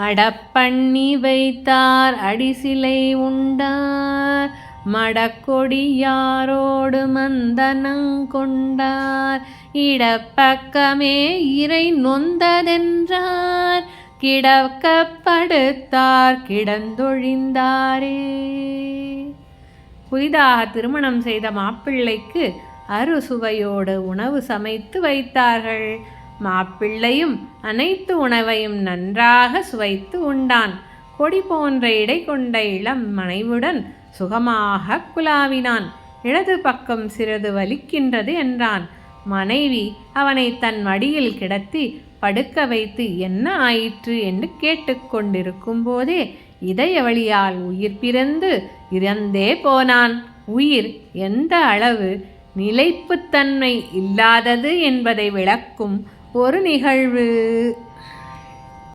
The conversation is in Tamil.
அடப்பண்ணி வைத்தார் அடிசிலை உண்டார். மடக்கொடியாரோடு மந்தனங்கொண்டார் இடப்பக்கமே இறை நொந்ததென்றார். கிடக்கப்படுத்தார் கிடந்தொழிந்தாரே. புதிதாக திருமணம் செய்த மாப்பிள்ளைக்கு அறுசுவையோடு உணவு சமைத்து வைத்தார்கள். மாப்பிள்ளையும் அனைத்து உணவையும் நன்றாக சுவைத்து உண்டான். கொடி போன்ற இடை கொண்ட இளம் மனைவுடன் சுகமாக குலாவினான். இடது பக்கம் சிறிது வலிக்கின்றது என்றான். மனைவி அவனை தன் மடியில் கிடத்தி படுக்க வைத்து என்ன ஆயிற்று? என்று கேட்டுக்கொண்டிருக்கும் போதே இதய வழியால் உயிர் பிறந்து இறந்தே போனான். உயிர் எந்த அளவு நிலைப்புத்தன்மை இல்லாதது என்பதை விளக்கும் ஒரு நிகழ்வு.